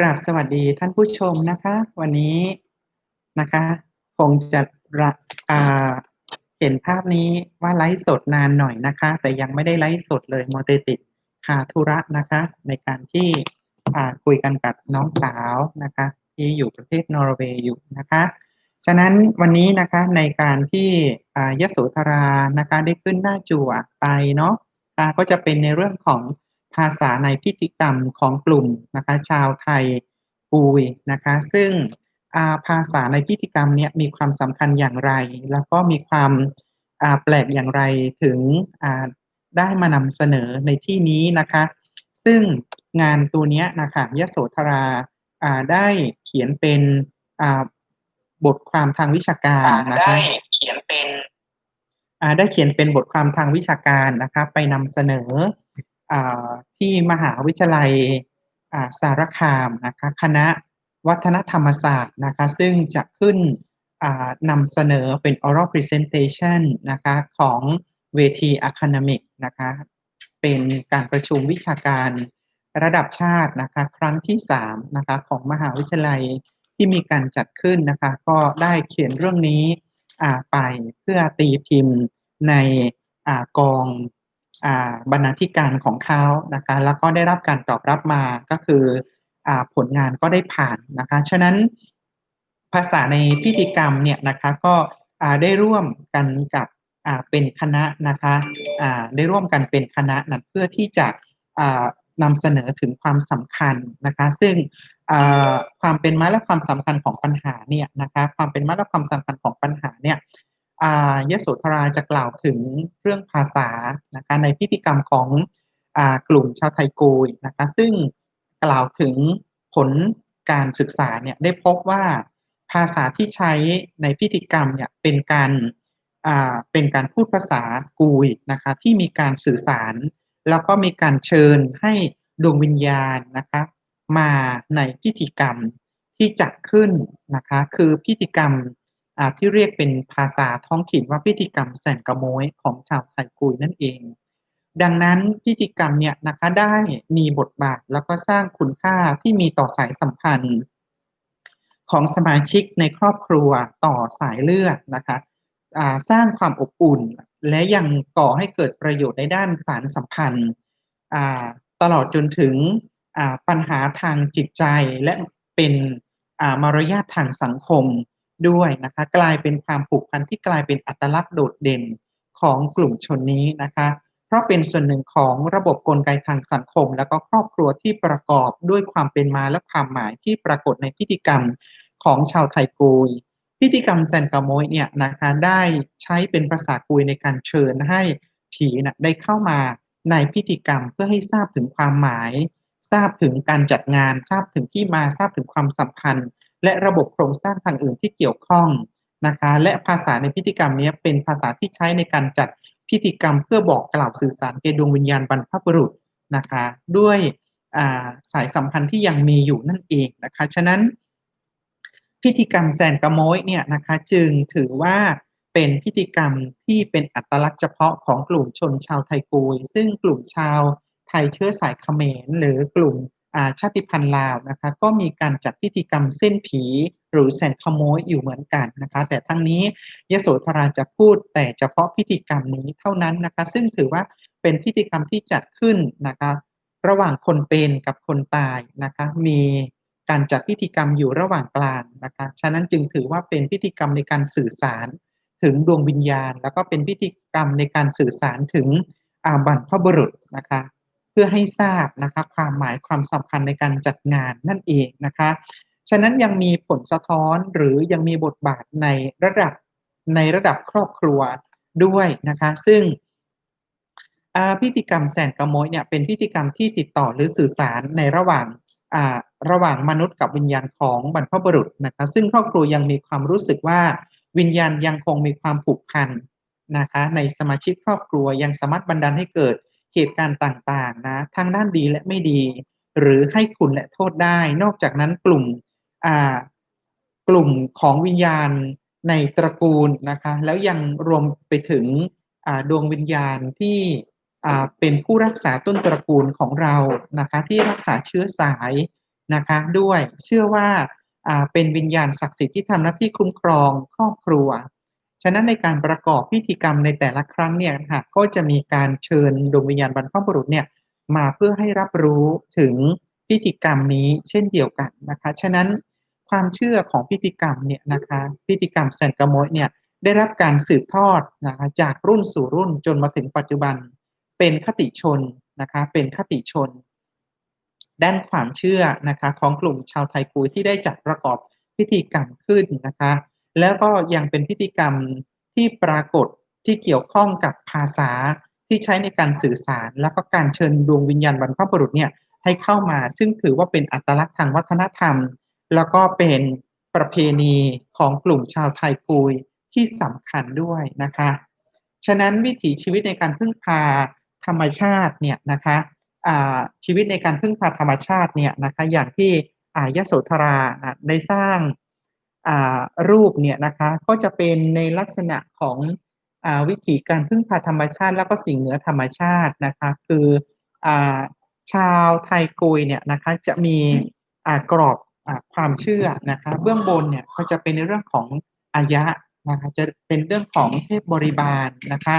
กราบสวัสดีท่านผู้ชมนะคะ วันนี้นะคะ คงจะะอ่าเห็นภาพนี้ว่าไลฟ์สดนานหน่อยนะคะ แต่ยังไม่ได้ไลฟ์สดเลยโมเตติดคาธุระนะคะ ในการที่อ่าคุยกันกับน้องสาวนะคะ ที่อยู่ประเทศนอร์เวย์อยู่นะคะ ฉะนั้นวันนี้นะคะในการที่อ่ายโสธรานะคะได้ขึ้นหน้าจั่วไปเนาะก็จะเป็นในเรื่องของ ภาษาในพิธีกรรมของกลุ่มนะคะชาวไทยกุยนะคะซึ่งอ่าภาษาในพิธีกรรมเนี่ยมีความสำคัญอย่างไร แล้วก็มีความอ่าแปลกอย่างไรถึงอ่าได้มานำเสนอในที่นี้นะคะ ซึ่งงานตัวเนี้ยนะคะยโสธราอ่าได้เขียนเป็นอ่าบทความทางวิชาการนะคะได้เขียนเป็นอ่าได้เขียนเป็นบทความทางวิชาการนะคะไปนำเสนออ่า ที่มหาวิทยาลัยสารคามนะคะคณะวัฒนธรรมศาสตร์นะคะซึ่งจะขึ้นนำเสนอเป็น oral presentation นะคะของเวที academic นะคะเป็นการประชุมวิชาการระดับชาตินะคะครั้งที่3นะคะของมหาวิทยาลัยที่มีการจัดขึ้นนะคะก็ได้เขียนเรื่องนี้ไปเพื่อตีพิมพ์ในอกอง บรรณาธิการของเขานะคะแล้วก็ได้รับการตอบรับมาก็คืออผลงานก็ได้ผ่านนะคะฉะนั้นภาษาในพิธีกรรมเนี่ยนะคะก็ได้ร่วมกันกับเป็นคณะนะคะได้ร่วมกันเป็นคณะนั้นเพื่อที่จะนำเสนอถึงความสำคัญนะคะซึ่งความเป็นมาและความสำคัญของปัญหาเนี่ยนะคะความเป็นมาและความสำคัญของปัญหาเนี่ย ยโสธราจะกล่าวถึงเรื่องภาษานะคะในพิธีกรรมของอกลุ่มชาวไทยโกยนะคะซึ่งกล่าวถึงผลการศึกษาเนี่ยได้พบว่าภาษาที่ใช้ในพิธีกรรมเนี่ยเป็นการเป็นการพูดภาษากุยนะคะที่มีการสื่อสาร แล้วก็มีการเชิญให้ดวงวิญญาณนะคะมาในพิธีกรรมที่จัดขึ้นนะคะคือพิธีกรรม ที่เรียกเป็นภาษาท้องถิ่นว่าพิธีกรรมแสนกระโมยของชาวไทยกุยนั่นเอง ดังนั้นพิธีกรรมเนี่ยนะคะได้มีบทบาทแล้วก็สร้างคุณค่าที่มีต่อสายสัมพันธ์ ของสมาชิกในครอบครัวต่อสายเลือดนะคะสร้างความอบอุ่น และยังก่อให้เกิดประโยชน์ในด้านสารสัมพันธ์ตลอดจนถึงปัญหาทางจิตใจและเป็นมารยาททางสังคม ด้วยนะคะกลายเป็นความผูกพันที่กลายเป็นอัตลักษณ์โดดเด่นของกลุ่มชนนี้นะคะ เพราะเป็นส่วนหนึ่งของระบบกลไกทางสังคม แล้วก็ครอบครัวที่ประกอบด้วยความเป็นมาและความหมายที่ปรากฏในพิธีกรรมของชาวไทยกุยพิธีกรรมแซนกาโมยเนี่ยนะคะได้ใช้เป็นภาษากุยในการเชิญให้ผีนะได้เข้ามาในพิธีกรรมเพื่อให้ทราบถึงความหมาย ทราบถึงการจัดงาน ทราบถึงที่มาทราบถึงความสัมพันธ์ และระบบโครงสร้างทางอื่นที่เกี่ยวข้องนะคะและภาษาในพิธีกรรมนี้เป็นภาษาที่ใช้ในการจัดพิธีกรรมเพื่อบอกกล่าวสื่อสารแก่ดวงวิญญาณบรรพบุรุษนะคะด้วยาสายสัมพันธ์ที่ยังมีอยู่นั่นเองนะคะฉะนั้น พิธีกรรมแซนกระโมยเนี่ยนะคะจึงถือว่าเป็นพิธีกรรมที่เป็นอัตลักษณ์เฉพาะของกลุ่มชนชาวไทยกุยซึ่งกลุ่มชาวไทยเชื้อสายเขมรหรือกลุ่ม ชาติพันธุ์ลาวนะคะก็มีการจัดพิธีกรรมเส้นผี หรือแซนขโมยอยู่เหมือนกันนะคะแต่ทั้งนี้ยโสธราจะพูดแต่เฉพาะพิธีกรรมนี้เท่านั้นนะคะซึ่งถือว่าเป็นพิธีกรรมที่จัดขึ้นนะคะระหว่างคนเป็นกับคนตายนะคะมีการจัดพิธีกรรมอยู่ระหว่างกลางนะคะฉะนั้นจึงถือว่าเป็นพิธีกรรมในการสื่อสารถึงดวงวิญญาณ แล้วก็เป็นพิธีกรรมในการสื่อสารถึงอาบรรพบุรุษนะคะ พื่อให้ทราบนะคะความหมายความสำคัญในการจัดงานนั่นเองนะคะ ฉะนั้นยังมีผลสะท้อนหรือยังมีบทบาทในระดับในระดับครอบครัวด้วยนะคะ ซึ่งพิธีกรรมแสนกระโมยเนี่ยเป็นพิธีกรรมที่ติดต่อหรือสื่อสารในระหว่างระหว่างมนุษย์กับวิญญาณของบรรพบุรุษนะคะ ซึ่งครอบครัวยังมีความรู้สึกว่าวิญญาณยังคงมีความผูกพันนะคะ ในสมาชิกครอบครัวยังสามารถบันดาลให้เกิด เหตุการณ์ต่างๆนะทั้งด้านดีและไม่ดี หรือให้คุณและโทษได้ นอกจากนั้นกลุ่มอ่ากลุ่มของวิญญาณในตระกูลนะคะแล้วยังรวมไปถึงอ่าดวงวิญญาณที่อ่าเป็นผู้รักษาต้นตระกูลของเรานะคะที่รักษาเชื้อสายนะคะด้วยเชื่อว่าอ่าเป็นวิญญาณศักดิ์สิทธิ์ที่ทำหน้าที่คุ้มครองครอบครัว ฉะนั้นในการประกอบพิธีกรรมในแต่ละครั้งเนี่ยค่ะก็จะมีการเชิญดวงวิญญาณบรรพบุรุษเนี่ยมาเพื่อให้รับรู้ถึงพิธีกรรมนี้เช่นเดียวกันนะคะฉะนั้นความเชื่อของพิธีกรรมเนี่ยนะคะพิธีกรรมแซนกะโมยเนี่ยได้รับการสืบทอดนะคะจากรุ่นสู่รุ่นจนมาถึงปัจจุบัน เป็นคติชนนะคะเป็นคติชน ด้านความเชื่อนะคะของกลุ่มชาวไทยกุยที่ได้จัดประกอบพิธีกรรมขึ้นนะคะ แล้วก็ยังเป็นพิธีกรรมที่ปรากฏที่เกี่ยวข้องกับภาษาที่ใช้ในการสื่อสาร แล้วก็การเชิญดวงวิญญาณบรรพบุรุษเนี่ยให้เข้ามาซึ่งถือว่าเป็นอัตลักษณ์ทางวัฒนธรรม แล้วก็เป็นประเพณีของกลุ่มชาวไทยกุยที่สำคัญด้วยนะคะ ฉะนั้นวิถีชีวิตในการพึ่งพาธรรมชาติเนี่ยนะคะชีวิตในการพึ่งพาธรรมชาติเนี่ยนะคะอย่างที่อายโสธราได้สร้าง รูปเนี่ยนะคะก็จะเป็นในลักษณะของอวิถีการพึ่งพาธรรมชาติ แล้วก็สิ่งเหนือธรรมชาตินะคะคืออชาวไทยกุยเนี่ยนะคะจะมีกรอบอความเชื่อนะคะเบื้องบนเนี่ยก็จะเป็นในเรื่องของอายะนะคะจะเป็นเรื่องของเทพบริบาลนะคะ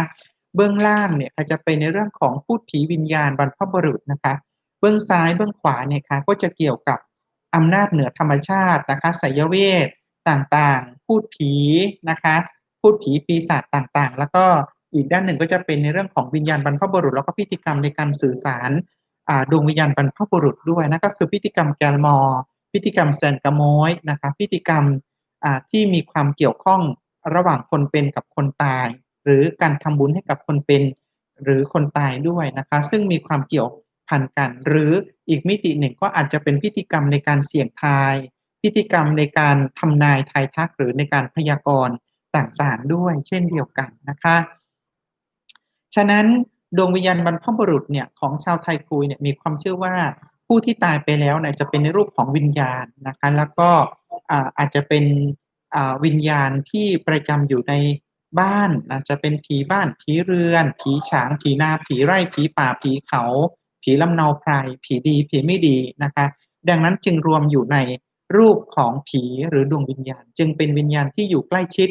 เบื้องล่างเนี่ยก็จะเป็นในเรื่องของพูดผีวิญญาณบรรพบุรุษนะคะ เบื้องซ้ายเบื้องขวาเนี่ยค่ะก็จะเกี่ยวกับอำนาจเหนือธรรมชาตินะคะไสยเวท ต่างๆ พูดผีนะคะ พูดผีปีศาจต่างๆ แล้วก็อีกด้านหนึ่งก็จะเป็นในเรื่องของวิญญาณบรรพบุรุษ แล้วก็พิธีกรรมในการสื่อสารดวงวิญญาณบรรพบุรุษด้วยนะก็คือพิธีกรรมแกลมอ พิธีกรรมแซนกะมอยนะคะพิธีกรรมที่มีความเกี่ยวข้องระหว่างคนเป็นกับคนตาย หรือการทำบุญให้กับคนเป็นหรือคนตายด้วยนะคะ ซึ่งมีความเกี่ยวพันกัน หรืออีกมิติหนึ่งก็อาจจะเป็นพิธีกรรมในการเสี่ยงทาย พิธีกรรมในการทำนายทายทักหรือในการพยากรณ์ต่างๆ ด้วยเช่นเดียวกันนะคะ ฉะนั้นดวงวิญญาณบรรพบุรุษเนี่ยของชาวไทยคุยเนี่ยมีความเชื่อว่าผู้ที่ตายไปแล้วเนี่ยจะเป็นในรูปของวิญญาณนะคะแล้วก็อาจจะเป็นวิญญาณที่ประจำอยู่ในบ้านอาจจะเป็นผีบ้านผีเรือน ผีฉางผีนาผีไร่ผีป่าผีเขา ผีลำเนาไพรผีดีผีไม่ดีนะคะ ดังนั้นจึงรวมอยู่ใน รูปของผีหรือดวงวิญญาณ จึงเป็นวิญญาณที่อยู่ใกล้ชิด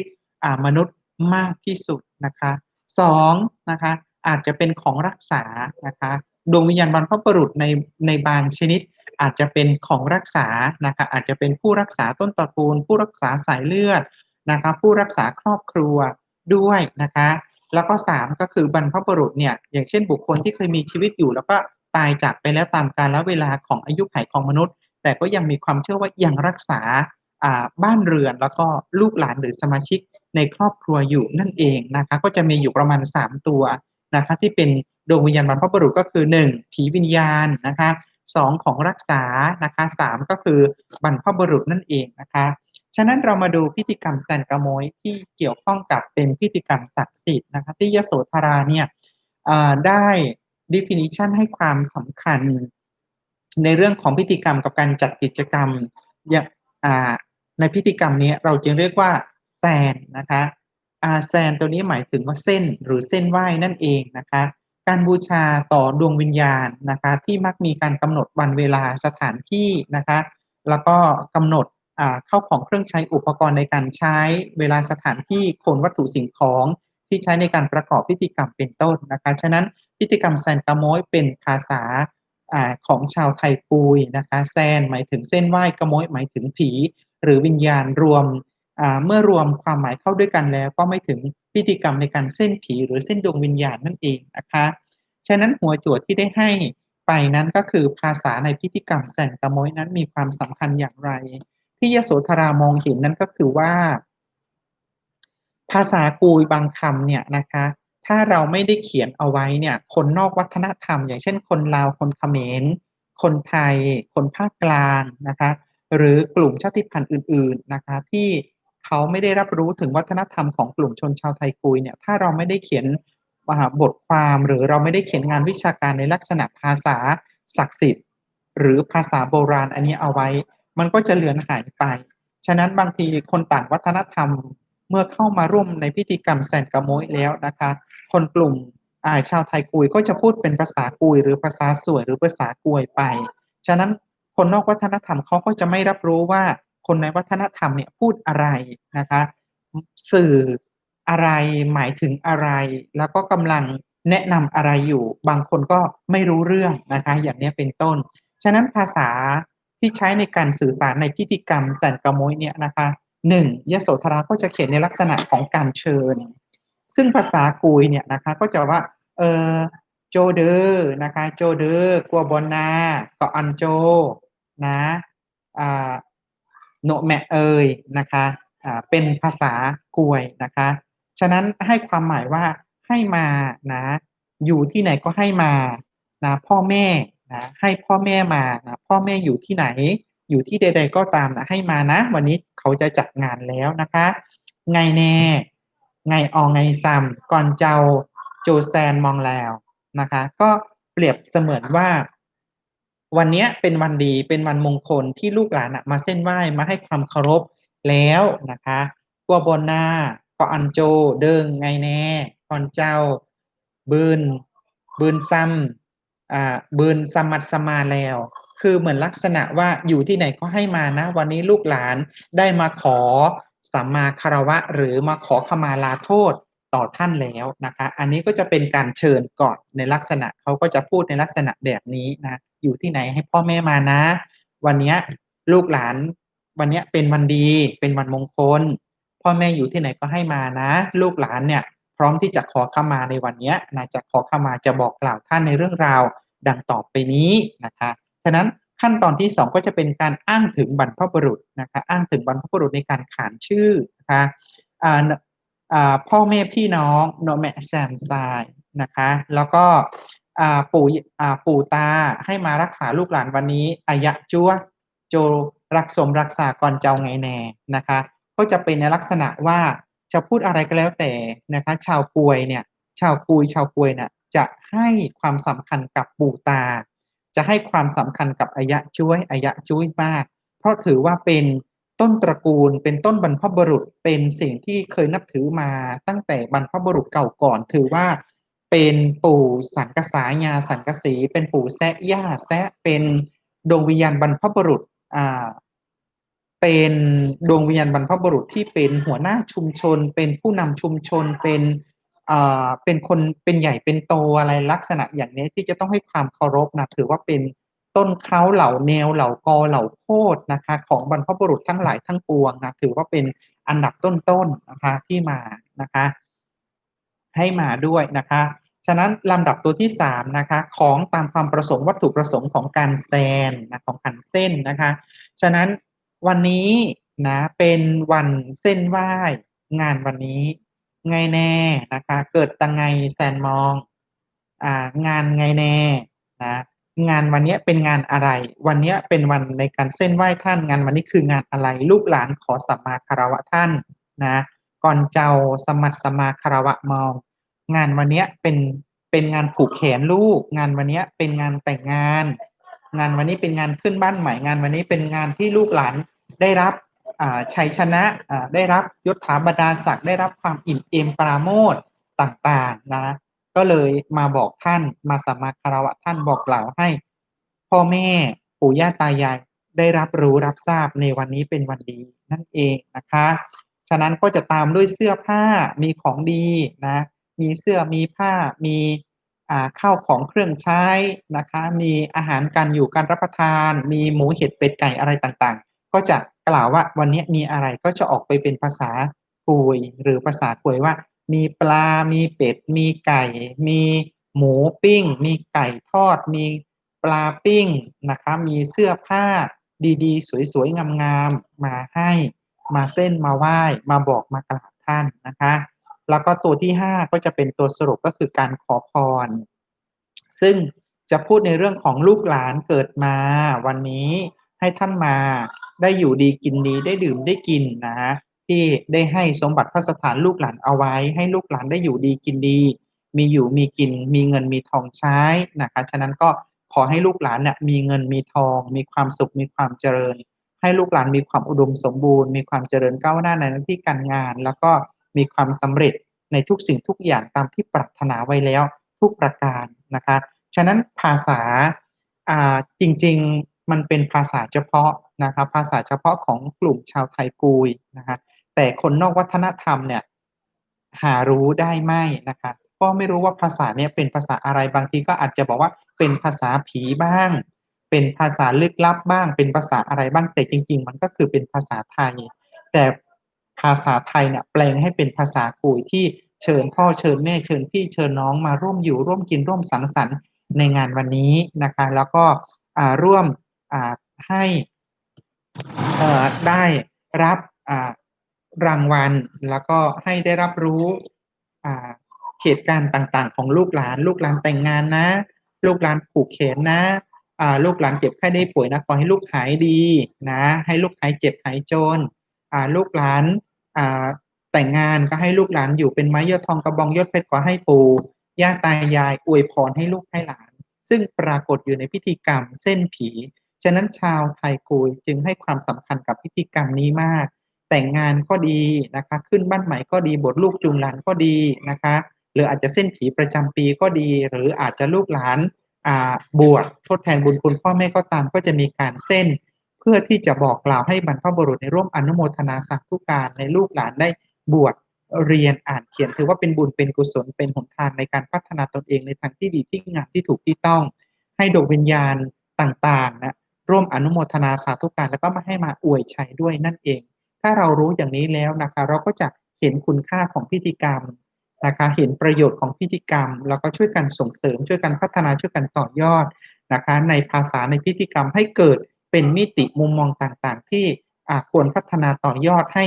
มนุษย์มากที่สุดนะคะสองนะคะอาจจะเป็นของรักษานะคะดวงวิญญาณบรรพบุรุษในในบางชนิด อาจจะเป็นของรักษานะคะอาจจะเป็นผู้รักษาต้นตระกูล ผู้รักษาสายเลือดนะคะผู้รักษาครอบครัวด้วยนะคะแล้วก็สามก็คือบรรพบุรุษเนี่ยอย่างเช่นบุคคลที่เคยมีชีวิตอยู่ แล้วก็ตายจากไปแล้วตามกาลเวลาของอายุไขของมนุษย์ แต่ก็ยังมีความเชื่อว่ายังรักษาบ้านเรือนแล้วก็ลูกหลานหรือสมาชิกในครอบครัวอยู่นั่นเองนะคะก็จะมีอยู่ประมาณ 3 ตัวนะคะที่เป็นดวงวิญญาณบรรพบุรุษก็คือ 1 ผีวิญญาณนะคะสองของรักษานะคะสามก็คือบรรพบุรุษนั่นเองนะคะ ฉะนั้นเรามาดูพิธีกรรมแซนกระโมยที่เกี่ยวข้องกับเป็นพิธีกรรมศักดิ์สิทธิ์นะคะที่ยโสธราเนี่ยได้ definition ให้ความสำคัญ ในเรื่องของพิธีกรรมกับการจัดกิจกรรมอย่างในพิธีกรรมนี้เราจึงเรียกว่าแซนนะคะอาแซนตัวนี้หมายถึงว่าเส้นหรือเส้นไหว้นั่นเองนะคะ การบูชาต่อดวงวิญญาณนะคะที่มักมีการกำหนดวันเวลาสถานที่นะคะ แล้วก็กำหนดเข้าของเครื่องใช้อุปกรณ์ในการใช้เวลาสถานที่คนวัตถุสิ่งของที่ใช้ในการประกอบพิธีกรรมเป็นต้นนะคะ ฉะนั้นพิธีกรรมแซนกะโมยเป็นภาษา อของชาวไทยปุยนะคะ แซนหมายถึงเส้นไหว้กระโมยหมายถึงผี หรือวิญญาณรวมเมื่อรวมความหมายเข้าด้วยกันแล้ว ก็ไม่ถึงพิธีกรรมในการเส้นผีหรือเส้นดวงวิญญาณนั่นเองนะคะฉะนั้นหัวจวดที่ได้ให้ไปนั้นก็คือภาษาในพิธีกรรมแสงกระมยนั้นมีความสำคัญอย่างไร ที่ยโสธรามองเห็นนั้นก็คือว่า ภาษากูยบางคำเนี่ยนะคะ ถ้าเราไม่ได้เขียนเอาไว้เนี่ย คนนอกวัฒนธรรม อย่างเช่น คนลาวคนเขมร คนไทย คนภาคกลางนะคะ หรือกลุ่มชาติพันธุ์อื่น ๆนะคะ ที่เขาไม่ได้รับรู้ถึงวัฒนธรรมของกลุ่มชนชาวไทยกุยเนี่ย ถ้าเราไม่ได้เขียนบทความหรือเราไม่ได้เขียนงานวิชาการในลักษณะภาษาศักดิ์สิทธิ์ หรือภาษาโบราณอันนี้เอาไว้ มันก็จะเลือนหายไป ฉะนั้นบางทีคนต่างวัฒนธรรมเมื่อเข้ามาร่วมในพิธีกรรมแซนกะโมยแล้วนะคะ คนกลุ่มชาวไทยกุยก็จะพูดเป็นภาษากุย หรือภาษาสวยหรือภาษากวยไป ฉะนั้นคนนอกวัฒนธรรมเขาก็จะไม่รับรู้ว่าคนในวัฒนธรรมเนี่ยพูดอะไรนะคะ สื่ออะไรหมายถึงอะไร แล้วก็กำลังแนะนำอะไรอยู่ บางคนก็ไม่รู้เรื่องนะคะ อย่างนี้เป็นต้น ฉะนั้นภาษาที่ใช้ในการสื่อสารในพิธีกรรมแสนกระมวยเนี่ยนะคะหนึ่งยโสธราก็จะเขียนในลักษณะของการเชิญ ซึ่งภาษากุยเนี่ยนะคะก็จะว่าเออโจเดอร์นะคะโจเดอร์กัวบอนาเก็อันโจนะอ่าโนแมเอยนะคะอ่าเป็นภาษากวยนะคะฉะนั้นให้ความหมายว่าให้มานะอยู่ที่ไหนก็ให้มานะพ่อแม่นะให้พ่อแม่มานะพ่อแม่อยู่ที่ไหน อยู่ที่ใด ๆ ก็ตามนะให้มานะ วันนี้เขาจะจัดงานแล้วนะคะ ไงแน่ ไงออไงซัมก่อนเจ้าโจแซนมองแล้วนะคะ ก็เปรียบเสมือนว่า วันนี้เป็นวันดีเป็นวันมงคลที่ลูกหลานมาเส้นไหว้มาให้ความเคารพแล้วนะคะกัวบนหน้าก็อันโจเดิงไงแน่ก่อนเจ้าบืนบืนซ้ำอ่าบืนสมัดสมาแล้ว คือเหมือนลักษณะว่าอยู่ที่ไหนก็ให้มานะ วันนี้ลูกหลานได้มาขอ สัมมาคารวะ หรือมาขอขมาลาโทษต่อท่านแล้วนะคะอันนี้ก็จะเป็นการเชิญก่อนในลักษณะเขาก็จะพูดในลักษณะแบบนี้นะอยู่ที่ไหนให้พ่อแม่มานะ วันนี้ลูกหลานวันนี้เป็นวันดีเป็นวันมงคล พ่อแม่อยู่ที่ไหนก็ให้มานะ ลูกหลานเนี่ยพร้อมที่จะขอขมาในวันนี้นะจะขอขมาจะบอกกล่าวท่านในเรื่องราวดังต่อไปนี้นะคะฉะนั้น ขั้นตอนที่ 2 ก็จะเป็นการอ้างถึงบรรพบุรุษนะคะอ้างถึงบรรพบุรุษในการขานชื่อนะคะพ่อแม่พี่น้องโนแมแซมไซนะคะแล้วก็ปู่ปู่ตาให้มารักษาลูกหลานวันนี้อายะจัวโจรักสมรักษาก่อนเจ้าไงแน่นะคะก็จะเป็นในลักษณะว่าจะพูดอะไรก็แล้วแต่นะคะชาวป่วยเนี่ยชาวปุยชาวป่วยเนี่ยจะให้ความสำคัญกับปู่ตา จะให้ความสำคัญกับอายะช่วยอายะจุ้ยมาก เพราะถือว่าเป็นต้นตระกูล เป็นต้นบรรพบุรุษ เป็นสิ่งที่เคยนับถือมาตั้งแต่บรรพบุรุษเก่าก่อน ถือว่าเป็นปู่สังกษายาสังกสีเป็นปู่แซะย่าแซะเป็นดวงวิญญาณบรรพบุรุษอ่าเป็นดวงวิญญาณบรรพบุรุษที่เป็นหัวหน้าชุมชน เป็นผู้นำชุมชนเป็น เป็นคนเป็นใหญ่เป็นโตอะไรลักษณะอย่างนี้ที่จะต้องให้ความเคารพนะถือว่าเป็นต้นเขาเหล่าแนวเหล่ากอเหล่าโคดนะคะของบรรพบุรุษทั้งหลายทั้งปวงนะถือว่าเป็นอันดับต้นๆนนะคะที่มานะคะให้มาด้วยนะคะฉะนั้นลำดับตัวที่สามนะคะของตามความประสงค์วัตถุประสงค์ของการแซนนะของการเส้นนะคะฉะนั้นวันนี้นะเป็นวันเส้นไหว้งานวันนี้ ไงแน่นะคะ เกิดตังไงแซนมองอ่างานไงแน่นะงานวันนี้เป็นงานอะไร วันนี้เป็นวันในการเส้นไหว้ท่านงานวันนี้คืองานอะไร ลูกหลานขอสัมมาคารวะท่านนะก่อนเจ้าสมัตสมาคารวะมอง งานวันนี้เป็นเป็นงานผูกแขนลูก งานวันนี้เป็นงานแต่งงาน งานวันนี้เป็นงานขึ้นบ้านใหม่งานวันนี้เป็นงานที่ลูกหลานได้รับ ชัยชนะได้รับยศถาบรรดาศักดิ์ได้รับความอิ่มเอมปราโมทต่างๆนะก็เลยมาบอกท่านมาสัมมาคารวะท่านบอกกล่าวให้ พ่อแม่ปู่ย่าตายายได้รับรู้รับทราบในวันนี้เป็นวันดีนั่นเองนะคะ ฉะนั้นก็จะตามด้วยเสื้อผ้ามีของดีนะมีเสื้อมีผ้ามีข้าวของเครื่องใช้นะคะ มีอาหารการอยู่การรับประทาน มีหมูเห็ดเป็ดไก่อะไรต่างๆ ก็จะกล่าวว่าวันนี้มีอะไรก็จะออกไปเป็นภาษาปุยหรือภาษาปุยว่า มีปลา มีเป็ด มีไก่ มีหมูปิ้ง มีไก่ทอด มีปลาปิ้งนะคะมีเสื้อผ้าดีๆ สวยๆ งามๆ มาให้มาเส้นมาไหว้มาบอกมากราบท่านนะคะ แล้วก็ตัวที่ห้าก็จะเป็นตัวสรุปก็คือการขอพร ซึ่งจะพูดในเรื่องของลูกหลานเกิดมาวันนี้ให้ท่านมา ได้อยู่ดีกินดีได้ดื่มได้กินนะฮะที่ได้ให้สมบัติพระสถานลูกหลานเอาไว้ ให้ลูกหลานได้อยู่ดีกินดี มีอยู่มีกิน มีเงินมีทองใช้นะคะฉะนั้นก็ขอให้ลูกหลานเนี่ยมีเงินมีทอง มีความสุขมีความเจริญ ให้ลูกหลานมีความอุดมสมบูรณ์ มีความเจริญก้าวหน้าในหน้าที่การงาน แล้วก็มีความสำเร็จในทุกสิ่งทุกอย่างตามที่ปรารถนาไว้แล้วทุกประการนะคะ ฉะนั้นภาษาอ่าจริง มันเป็นภาษาเฉพาะนะครับ ภาษาเฉพาะของกลุ่มชาวไทยกุยนะฮะแต่คนนอกวัฒนธรรมเนี่ยหารู้ได้ไหมนะคะก็ไม่รู้ว่าภาษาเนี่ยเป็นภาษาอะไรบางทีก็อาจจะบอกว่าเป็นภาษาผีบ้าง เป็นภาษาลึกลับบ้าง เป็นภาษาอะไรบ้างแต่จริง ๆ มันก็คือเป็นภาษาไทย แต่ภาษาไทยเนี่ยแปลงให้เป็นภาษากุยที่เชิญพ่อเชิญแม่เชิญพี่เชิญน้องมาร่วมอยู่ร่วมกินร่วมสังสรรค์ในงานวันนี้นะคะ แล้วก็ร่วม ให้ได้รับรางวัล แล้วก็ให้ได้รับรู้เหตุการณ์ต่างๆ ของลูกหลาน ลูกหลานแต่งงานนะ ลูกหลานผูกเขนนะลูกหลานเจ็บไข้ได้ป่วยนะขอให้ลูกหายดีนะ ให้ลูกหายเจ็บหายจนลูกหลานแต่งงานก็ให้ลูกหลานอยู่เป็นไม้ยอดทองกระบองยอดเพชรขอให้ปู่ย่าตายายอวยพรให้ลูกให้หลาน ซึ่งปรากฏอยู่ในพิธีกรรมเส้นผี ฉะนั้นชาวไทยกุยจึงให้ความสำคัญกับพิธีกรรมนี้มาก แต่งงานก็ดีนะคะ ขึ้นบ้านใหม่ก็ดีบทลูกจูงหลานก็ดีนะคะ หรืออาจจะเส้นผีประจำปีก็ดี หรืออาจจะลูกหลานบวชทดแทนบุญคุณพ่อแม่ก็ตามก็จะมีการเส้น เพื่อที่จะบอกกล่าวให้บรรพบุรุษในร่วมอนุโมทนาสาธุการในลูกหลานได้บวชเรียนอ่านเขียนถือว่าเป็นบุญเป็นกุศลเป็นหนทางในการพัฒนาตนเองในทางที่ดีที่งามที่ถูกที่ต้อง ให้ดวงวิญญาณต่างๆนะ ร่วมอนุโมทนาสาธุการแล้วก็มาให้มาอวยชัยด้วยนั่นเอง ถ้าเรารู้อย่างนี้แล้วนะคะ เราก็จะเห็นคุณค่าของพิธีกรรมนะคะ เห็นประโยชน์ของพิธีกรรม แล้วก็ช่วยกันส่งเสริม ช่วยกันพัฒนาช่วยกันต่อยอดนะคะ ในภาษาในพิธีกรรมให้เกิดเป็นมิติมุมมองต่างๆ ที่ควรพัฒนาต่อยอดให้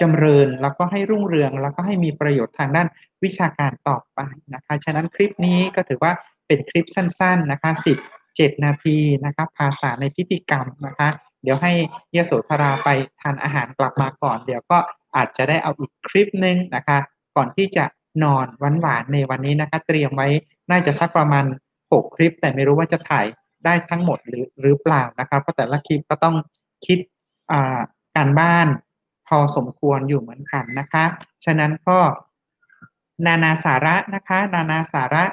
จำเริญแล้วก็ให้รุ่งเรือง แล้วก็ให้มีประโยชน์ทางด้านวิชาการต่อไปนะคะ ฉะนั้นคลิปนี้ก็ถือว่าเป็นคลิปสั้น ๆนะคะสิบ 7 นาทีนะคะภาษาในพิธีกรรมนะคะ เดี๋ยวให้เยโสธราไปทานอาหารกลับมาก่อน เดี๋ยวก็อาจจะได้เอาอีกคลิปหนึ่งนะคะ ก่อนที่จะนอนวันหวานในวันนี้นะคะ เตรียมไว้น่าจะสักประมาณ 6 คลิป แต่ไม่รู้ว่าจะถ่ายได้ทั้งหมดหรือหรือเปล่านะครับ เพราะแต่ละคลิปก็ต้องคิดการบ้านพอสมควรอยู่เหมือนกันนะคะ ฉะนั้นก็นานาสาระนะคะ นานาสาระ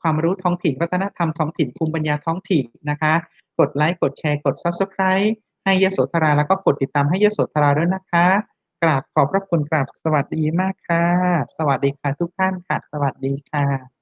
ความรู้ท้องถิ่นวัฒนธรรมท้องถิ่นภูมิปัญญาท้องถิ่นนะคะ กดไลค์กดแชร์กด Subscribe ให้ยโสธราแล้วก็กดติดตามให้ยโสธราด้วยนะคะ กราบขอบพระคุณกราบสวัสดีมากค่ะ สวัสดีค่ะทุกท่านค่ะ สวัสดีค่ะ